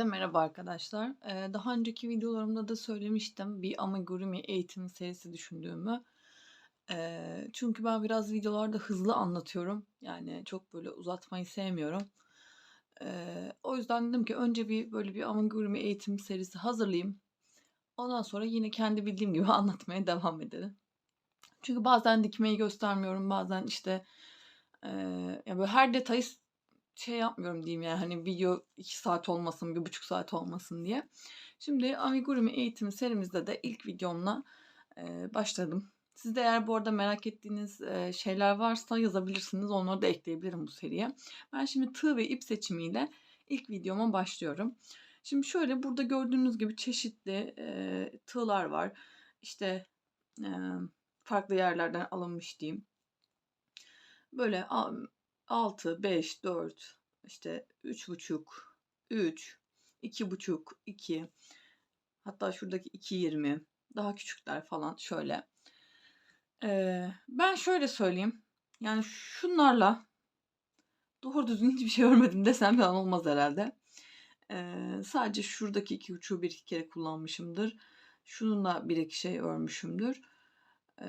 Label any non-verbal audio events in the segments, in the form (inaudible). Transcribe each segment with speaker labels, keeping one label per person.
Speaker 1: Herkese merhaba arkadaşlar. Daha önceki videolarımda da söylemiştim bir amigurumi eğitimi serisi düşündüğümü. Çünkü ben biraz videolarda hızlı anlatıyorum. Yani çok böyle uzatmayı sevmiyorum. O yüzden dedim ki önce bir böyle bir amigurumi eğitim serisi hazırlayayım. Ondan sonra yine kendi bildiğim gibi (laughs) anlatmaya devam edelim. Çünkü bazen dikmeyi göstermiyorum, bazen işte ya böyle her detayı şey yapmıyorum diyeyim yani hani video 2 saat olmasın, bir buçuk saat olmasın diye. Şimdi amigurumi eğitimi serimizde de ilk videomla eee, başladım. Siz de eğer bu arada merak ettiğiniz eee, şeyler varsa yazabilirsiniz. Onları da ekleyebilirim bu seriye. Ben şimdi tığ ve ip seçimiyle ilk videoma başlıyorum. Şimdi şöyle burada gördüğünüz gibi çeşitli eee, tığlar var. İşte eee, farklı yerlerden alınmış diyeyim. Böyle 6, 5, 4, işte 3,5, 3, 2,5, 2. Hatta şuradaki 2,20. Daha küçükler falan şöyle. Ee, ben şöyle söyleyeyim. Yani şunlarla doğru düzgün hiçbir şey örmedim desem yalan olmaz herhalde. Ee, sadece şuradaki iki uçuğu bir iki kere kullanmışımdır. Şununla bir iki şey örmüşümdür. Ee,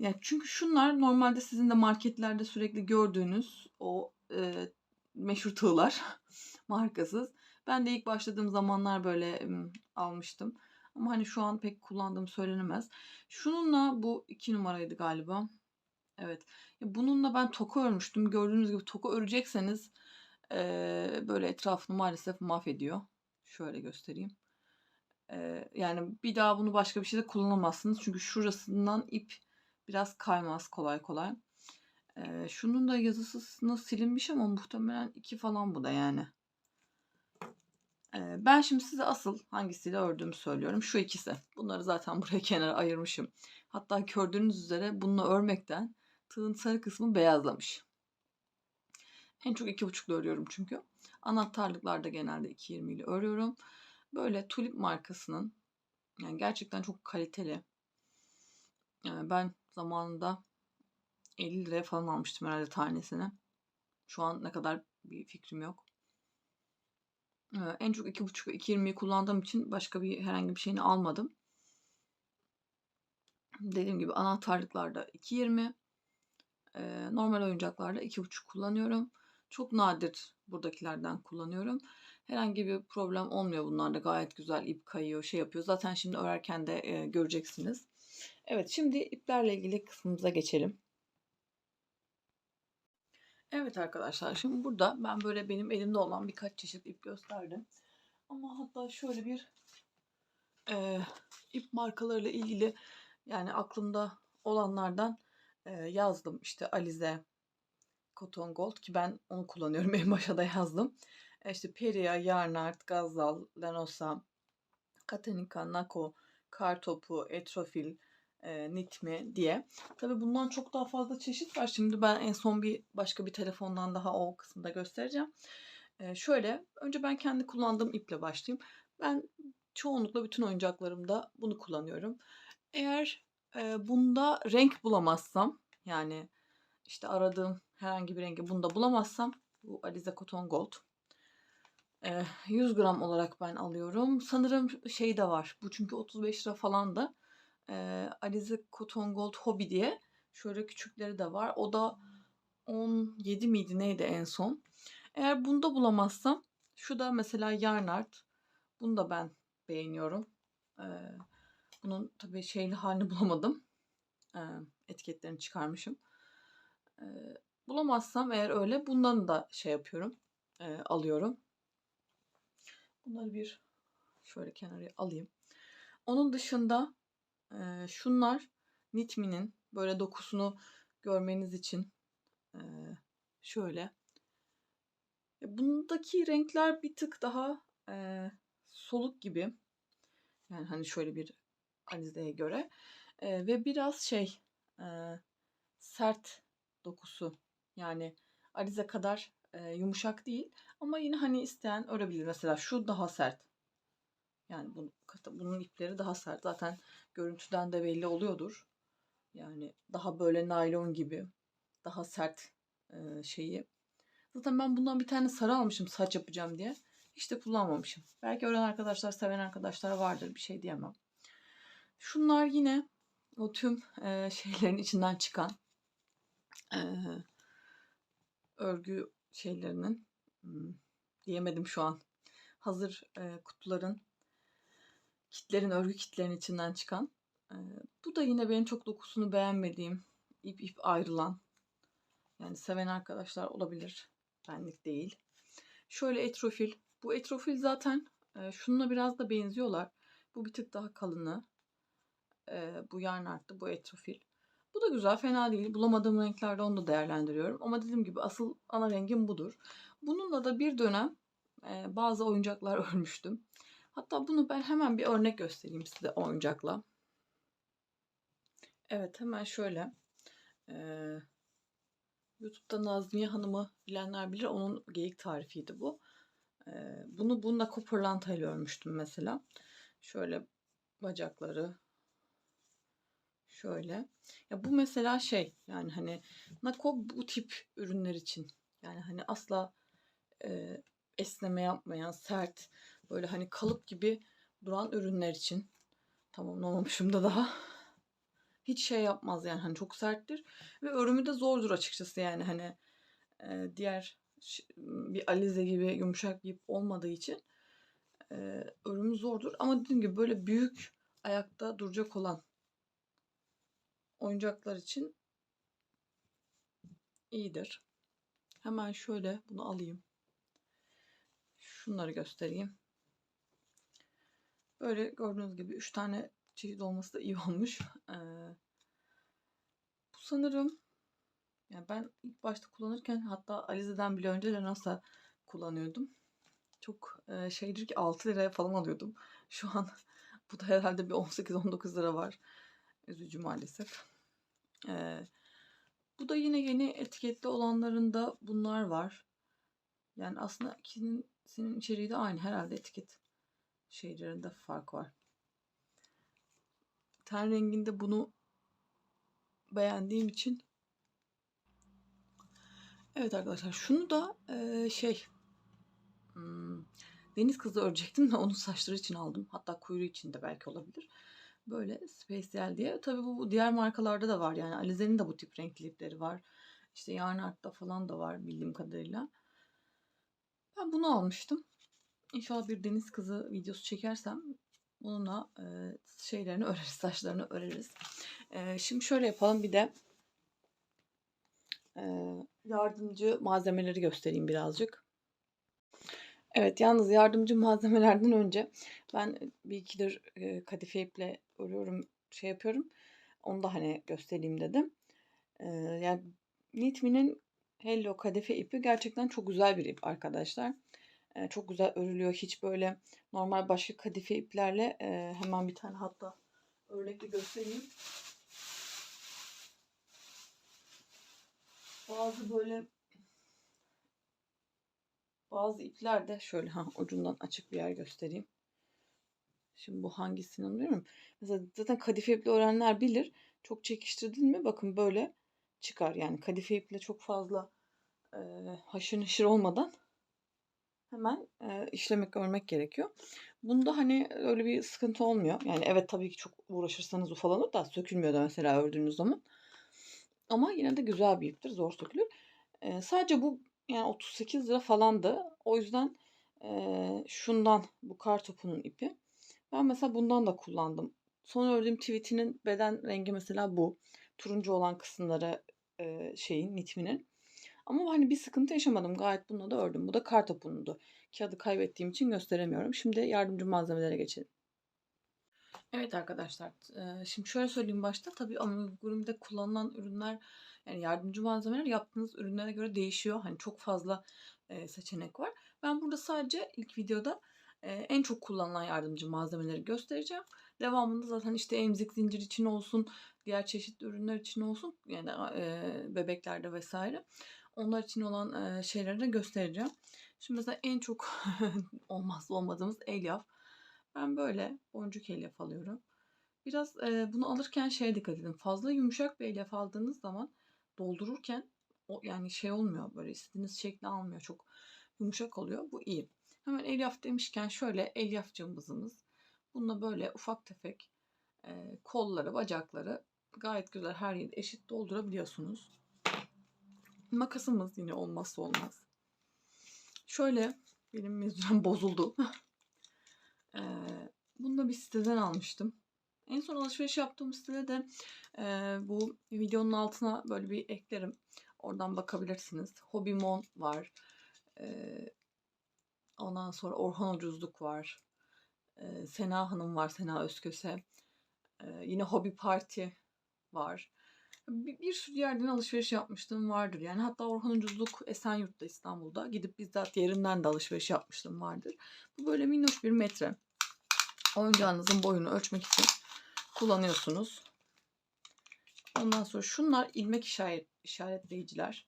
Speaker 1: yani çünkü şunlar normalde sizin de marketlerde sürekli gördüğünüz o e, meşhur tığlar (laughs) markasız. Ben de ilk başladığım zamanlar böyle em, almıştım. Ama hani şu an pek kullandığım söylenemez. Şununla bu iki numaraydı galiba. Evet. Bununla ben toka örmüştüm. Gördüğünüz gibi toka örecekseniz e, böyle etrafını maalesef mahvediyor. Şöyle göstereyim. Yani bir daha bunu başka bir şeyde kullanamazsınız. Çünkü şurasından ip biraz kaymaz kolay kolay. E, şunun da yazısını silinmiş ama muhtemelen iki falan bu da yani. E, ben şimdi size asıl hangisiyle ördüğümü söylüyorum. Şu ikisi. Bunları zaten (laughs) buraya kenara ayırmışım. Hatta gördüğünüz üzere bununla örmekten tığın sarı kısmı beyazlamış. En çok iki buçukla örüyorum çünkü. Anahtarlıklarda genelde 2.20 ile örüyorum. Böyle Tulip markasının yani gerçekten çok kaliteli. Yani ben zamanında 50 liraya falan almıştım herhalde tanesini. Şu an ne kadar bir fikrim yok. Ee, En çok 2.5 ve 2.20'yi kullandığım için başka bir herhangi bir şeyini almadım. Dediğim gibi anahtarlıklarda 2.20, e, normal oyuncaklarda 2.5 kullanıyorum. Çok nadir buradakilerden kullanıyorum. Herhangi bir problem olmuyor bunlarda. Gayet güzel ip kayıyor, şey yapıyor. Zaten şimdi örerken de e, göreceksiniz. Evet, şimdi iplerle ilgili kısmımıza geçelim. Evet arkadaşlar, şimdi burada ben böyle benim elimde olan birkaç çeşit ip gösterdim. Ama hatta şöyle bir e, ip markalarıyla ilgili yani aklımda olanlardan e, yazdım. İşte Alize, Cotton Gold ki ben onu kullanıyorum. (laughs) En başa da yazdım. E, işte Peria, Yarnart, Gazal, Lanosa, Katanika, Nako, Kartopu, Etrofil, e, Nitmi diye. Tabii bundan çok daha fazla çeşit var. Şimdi ben en son bir başka bir telefondan daha o kısımda göstereceğim. E, şöyle önce ben kendi kullandığım iple başlayayım. Ben çoğunlukla bütün oyuncaklarımda bunu kullanıyorum. Eğer e, bunda renk bulamazsam yani işte aradığım herhangi bir rengi bunda bulamazsam bu Alize Cotton Gold. E, 100 gram olarak ben alıyorum. Sanırım şey de var. Bu çünkü 35 lira falan da. E, Alize Cotton Gold Hobby diye. Şöyle küçükleri de var. O da 17 miydi neydi en son. Eğer bunda bulamazsam şu da mesela Yarnart. Bunu da ben beğeniyorum. E, bunun tabii şeyli halini (laughs) bulamadım. Etiketlerini çıkarmışım. Bulamazsam eğer öyle bundan da şey yapıyorum. Alıyorum. Bunları bir şöyle kenara alayım. Onun dışında e, şunlar Nitmi'nin böyle dokusunu görmeniz için e, şöyle. E, bundaki renkler bir tık daha e, soluk gibi. Yani hani şöyle bir Alize'ye göre. E, ve biraz şey e, sert dokusu. Yani Alize kadar e, yumuşak değil. Ama yine hani isteyen örebilir. Mesela şu daha sert. Yani bu, bunun ipleri daha sert. Zaten görüntüden de belli oluyordur. Yani daha böyle naylon gibi. Daha sert e, şeyi. Zaten ben bundan bir tane sarı almışım saç yapacağım diye. Hiç de kullanmamışım. Belki öğren arkadaşlar, seven arkadaşlar vardır. Bir şey diyemem. Şunlar yine o tüm e, (laughs) şeylerin içinden çıkan e, örgü şeylerinin diyemedim şu an. Hazır e, kutuların kitlerin örgü kitlerin içinden çıkan. E, bu da yine benim çok dokusunu beğenmediğim ip ip ayrılan yani seven arkadaşlar olabilir. Benlik değil. Şöyle etrofil. Bu etrofil zaten e, şununla biraz da benziyorlar. Bu bir tık daha kalını. E, bu yarn arttı. Bu etrofil. Bu da güzel. Fena değil. Bulamadığım renklerde onu da değerlendiriyorum. Ama dediğim gibi asıl ana rengim budur. Bununla da bir dönem e, bazı oyuncaklar (laughs) örmüştüm. Hatta bunu ben hemen bir örnek göstereyim size oyuncakla. Evet hemen şöyle. Ee, YouTube'da Nazmiye Hanım'ı bilenler bilir. Onun geyik tarifiydi bu. Ee, bunu bununla kopırlantayla örmüştüm mesela. Şöyle bacakları şöyle. Ya bu mesela şey yani hani Nako bu tip ürünler için yani hani asla e, esneme yapmayan sert böyle hani kalıp gibi duran ürünler için tamamlamamışım da daha hiç şey yapmaz yani hani çok serttir ve örümü de zordur açıkçası yani hani e, diğer bir alize gibi yumuşak bir ip olmadığı için e, örümü zordur ama dediğim gibi böyle büyük ayakta duracak olan oyuncaklar için iyidir. Hemen şöyle bunu alayım. Şunları göstereyim. Böyle gördüğünüz gibi 3 tane çeşit olması da iyi (laughs) olmuş. Ee, bu sanırım yani ben ilk başta kullanırken hatta Alize'den bile önce de nasıl kullanıyordum. Çok e, şeydir ki 6 liraya falan alıyordum. Şu an (laughs) bu da herhalde bir 18-19 lira var. Üzücü maalesef. Ee, bu da yine yeni etiketli olanlarında bunlar var. Yani aslında ikisinin içeriği de aynı. Herhalde etiket şeylerinde fark var. Ten renginde bunu beğendiğim için Evet arkadaşlar şunu da e, şey hmm, deniz kızı örecektim de (laughs) onun saçları için aldım. Hatta kuyruğu için de belki olabilir. Böyle Special diye. Tabii bu diğer markalarda da var. Yani Alize'nin de bu tip renkli ipleri var. İşte Yarnart'ta falan da var bildiğim kadarıyla. Ben bunu almıştım. İnşallah bir deniz kızı videosu çekersem bununla e, şeylerini öreriz, saçlarını öreriz. E, şimdi şöyle yapalım bir de e, yardımcı malzemeleri göstereyim birazcık. Evet yalnız yardımcı (laughs) malzemelerden önce ben bir ikidir e, kadife iple örüyorum şey yapıyorum. Onu da hani göstereyim dedim. E, yani Knitme'nin Hello kadife ipi gerçekten çok güzel bir ip arkadaşlar. E, çok güzel örülüyor. Hiç böyle normal başka kadife iplerle e, hemen bir tane hatta örnekle göstereyim. Bazı böyle bazı ipler de şöyle ha ucundan açık bir yer göstereyim. Şimdi bu hangisini bilmiyorum. Mesela zaten kadife iple öğrenenler bilir. Çok çekiştirdin mi bakın böyle çıkar. Yani kadife iple çok fazla e, haşır neşir olmadan hemen e, işlemek örmek gerekiyor. Bunda hani öyle bir sıkıntı olmuyor. Yani evet tabii ki çok uğraşırsanız ufalanır da sökülmüyor da mesela ördüğünüz zaman. Ama yine de güzel bir iptir. Zor sökülür. E, sadece bu yani 38 lira falandı. O yüzden e, şundan bu kar topunun ipi. Ben mesela bundan da kullandım. Son ördüğüm tweetinin beden rengi mesela bu. Turuncu olan kısımları e, şeyin nitminin. Ama hani bir sıkıntı yaşamadım. Gayet bununla da ördüm. Bu da kar topunundu. Kağıdı kaybettiğim için gösteremiyorum. Şimdi yardımcı malzemelere geçelim. Evet arkadaşlar. Şimdi şöyle söyleyeyim başta. Tabii amigurumide kullanılan ürünler yani yardımcı malzemeler yaptığınız ürünlere göre değişiyor. Hani çok fazla seçenek var. Ben burada sadece ilk videoda en çok kullanılan yardımcı malzemeleri göstereceğim. Devamında zaten işte emzik zincir için olsun, diğer çeşitli ürünler için olsun yani bebeklerde vesaire. Onlar için olan şeyleri de göstereceğim. Şimdi mesela en çok (laughs) olmazsa olmadığımız elyaf. Ben böyle boncuk elyaf alıyorum. Biraz bunu alırken şeye dikkat edin. Fazla yumuşak bir elyaf aldığınız zaman doldururken o yani şey olmuyor böyle istediğiniz şekli almıyor. Çok yumuşak oluyor. Bu iyi. Hemen elyaf demişken şöyle elyaf cımbızımız. Bununla böyle ufak tefek e, kolları, bacakları gayet güzel her yeri eşit doldurabiliyorsunuz. Makasımız yine olmazsa olmaz. Şöyle benim mezunum (laughs) bozuldu. e, bunu da bir siteden almıştım. En son alışveriş yaptığım sitede de e, bu videonun altına böyle bir eklerim. Oradan bakabilirsiniz. Hobimon var. E, ondan sonra Orhan Ucuzluk var. E, Sena Hanım var. Sena Özköse. E, yine Hobi Parti var. Bir, bir sürü yerden alışveriş yapmıştım vardır. Yani hatta Orhan Ucuzluk Esenyurt'ta İstanbul'da. Gidip bizzat yerinden de alışveriş yapmıştım vardır. Bu böyle minnoş bir metre. Oyuncağınızın boyunu ölçmek için kullanıyorsunuz. Ondan sonra şunlar ilmek işaret, işaretleyiciler.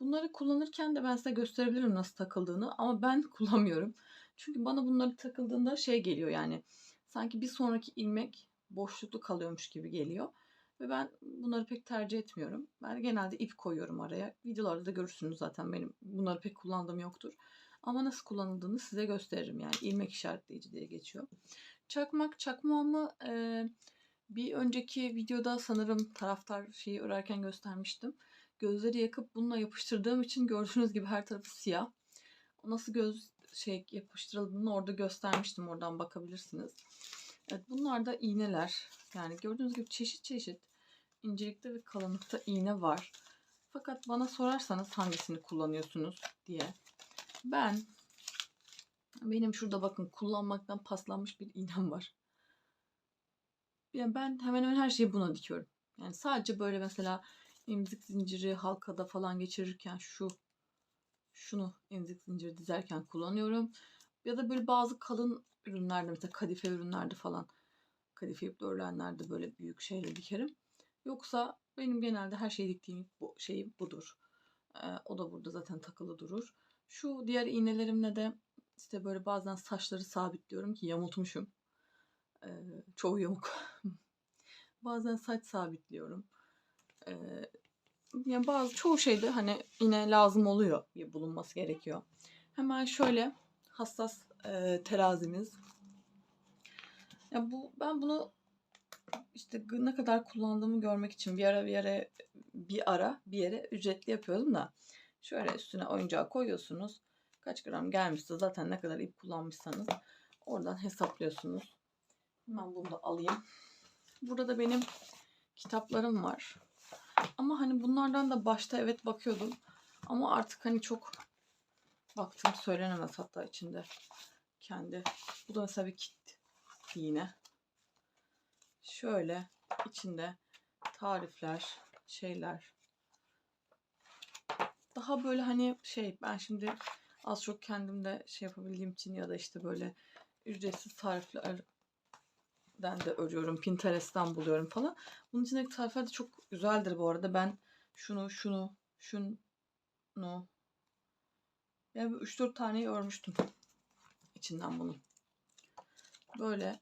Speaker 1: Bunları kullanırken de ben size gösterebilirim nasıl takıldığını ama ben (laughs) kullanmıyorum. Çünkü bana bunları takıldığında şey geliyor yani sanki bir sonraki ilmek boşluklu kalıyormuş gibi geliyor. Ve ben bunları pek tercih etmiyorum. Ben genelde ip koyuyorum araya. Videolarda da görürsünüz zaten benim bunları pek kullandığım yoktur. Ama nasıl kullanıldığını size gösteririm yani ilmek işaretleyici diye geçiyor. Çakmak, çakmağımı e, bir önceki videoda sanırım taraftar şeyi örerken göstermiştim. Gözleri yakıp bununla yapıştırdığım için gördüğünüz gibi her tarafı siyah. O nasıl göz şey yapıştırıldığını orada göstermiştim. Oradan bakabilirsiniz. Evet bunlar da iğneler. Yani gördüğünüz gibi çeşit çeşit incelikte ve kalınlıkta iğne var. Fakat bana sorarsanız hangisini kullanıyorsunuz diye. Ben benim şurada bakın kullanmaktan paslanmış bir iğnem var. Yani ben hemen hemen her şeyi buna dikiyorum. Yani sadece böyle mesela emzik zinciri halkada falan geçirirken şu şunu emzik zinciri dizerken kullanıyorum. Ya da böyle bazı kalın ürünlerde mesela kadife ürünlerde falan kadife ipli örülenlerde böyle büyük şeyleri dikerim. Yoksa benim genelde her şeyi diktiğim bu şey budur. Ee, o da burada zaten takılı durur. Şu diğer iğnelerimle de işte böyle bazen saçları sabitliyorum ki yamultmuşum. Ee, çoğu yamuk. (laughs) bazen saç sabitliyorum. Ee, yani bazı çoğu şeyde hani yine lazım oluyor bir bulunması gerekiyor. Hemen şöyle hassas e, terazimiz. Ya bu ben bunu işte ne kadar kullandığımı görmek için bir ara bir yere bir ara bir yere ücretli yapıyordum da şöyle üstüne oyuncağı koyuyorsunuz. Kaç gram gelmişse zaten ne kadar ip kullanmışsanız oradan hesaplıyorsunuz. Hemen bunu da alayım. Burada da benim kitaplarım var. Ama hani bunlardan da başta evet bakıyordum. Ama artık hani çok baktım söylenemez hatta içinde kendi. Bu da mesela bir kit yine. Şöyle içinde tarifler, şeyler. Daha böyle hani şey ben şimdi az çok kendimde şey yapabildiğim için ya da işte böyle ücretsiz tarifler den de örüyorum. Pinterest'ten buluyorum falan. Bunun içindeki tarifler de çok güzeldir bu arada. Ben şunu, şunu, şunu yani 3-4 taneyi örmüştüm içinden bunu. Böyle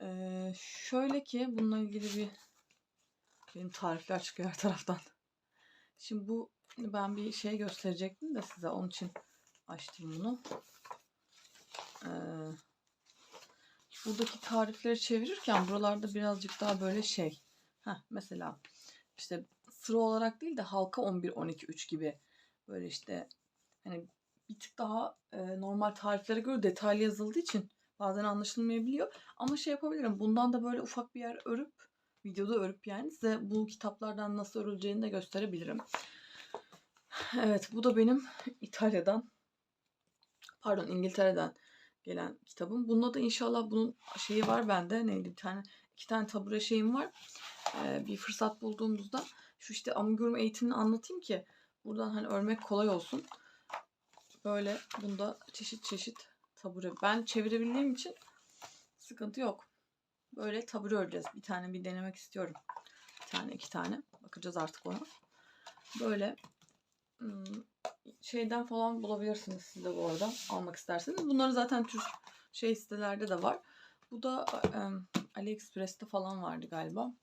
Speaker 1: ee, şöyle ki bununla ilgili bir benim tarifler çıkıyor her taraftan. Şimdi bu ben bir şey gösterecektim de size onun için açtım bunu. Ee, buradaki tarifleri çevirirken buralarda birazcık daha böyle şey. Heh, mesela işte sıra olarak değil de halka 11, 12, 3 gibi böyle işte hani bir tık daha e, normal tariflere göre detaylı yazıldığı için bazen anlaşılmayabiliyor. Ama şey yapabilirim. Bundan da böyle ufak bir yer örüp videoda örüp yani size bu kitaplardan nasıl örüleceğini de gösterebilirim. Evet bu da benim İtalya'dan pardon İngiltere'den gelen kitabım. Bunda da inşallah bunun şeyi var bende. Neydi bir tane iki tane tabure şeyim var. Ee, bir fırsat bulduğumuzda şu işte amigurumi eğitimini anlatayım ki buradan hani örmek kolay olsun. Böyle bunda çeşit çeşit tabure. Ben çevirebildiğim için sıkıntı yok. Böyle tabure öreceğiz. Bir tane bir denemek istiyorum. Bir tane iki tane. Bakacağız artık ona. Böyle şeyden falan bulabilirsiniz siz de bu arada almak isterseniz. Bunları zaten tür şey sitelerde de var. Bu da AliExpress'te falan vardı galiba.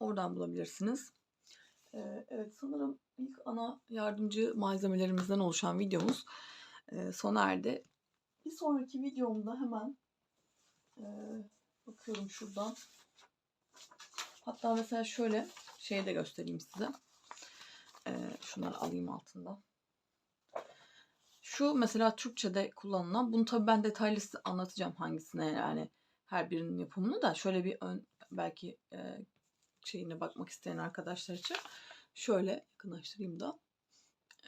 Speaker 1: Oradan bulabilirsiniz. Evet sanırım ilk ana yardımcı malzemelerimizden oluşan videomuz. sona erdi. Bir sonraki videomda hemen bakıyorum şuradan. Hatta mesela şöyle şeyi de göstereyim size. E, şunları alayım altından. Şu mesela Türkçe'de kullanılan, bunu tabii ben detaylı size anlatacağım hangisine yani her birinin yapımını da şöyle bir ön, belki e, şeyine bakmak isteyen arkadaşlar için şöyle yakınlaştırayım da.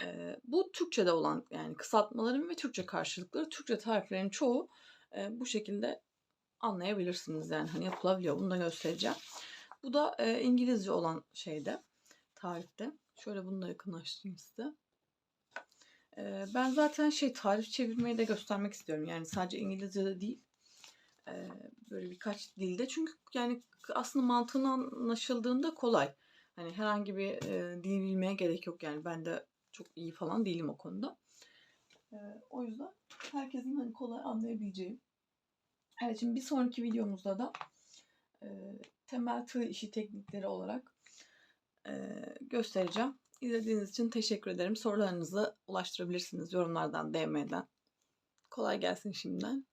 Speaker 1: E, bu Türkçe'de olan yani kısaltmaların ve Türkçe karşılıkları, Türkçe tariflerin çoğu e, bu şekilde anlayabilirsiniz yani hani yapılabiliyor. Bunu da göstereceğim. Bu da e, İngilizce olan şeyde tarifte. Şöyle bunu da yakınlaştırayım size. E, ben zaten şey tarif çevirmeyi de göstermek istiyorum. Yani sadece İngilizce'de değil. E, böyle birkaç dilde. Çünkü yani aslında mantığını anlaşıldığında kolay. Hani herhangi bir e, dil bilmeye gerek yok. Yani ben de çok iyi falan değilim o konuda. E, o yüzden herkesin hani kolay anlayabileceği. Evet şimdi bir sonraki videomuzda da e, temel tığ işi teknikleri olarak göstereceğim. İzlediğiniz için teşekkür ederim. Sorularınızı ulaştırabilirsiniz yorumlardan, DM'den. Kolay gelsin şimdiden.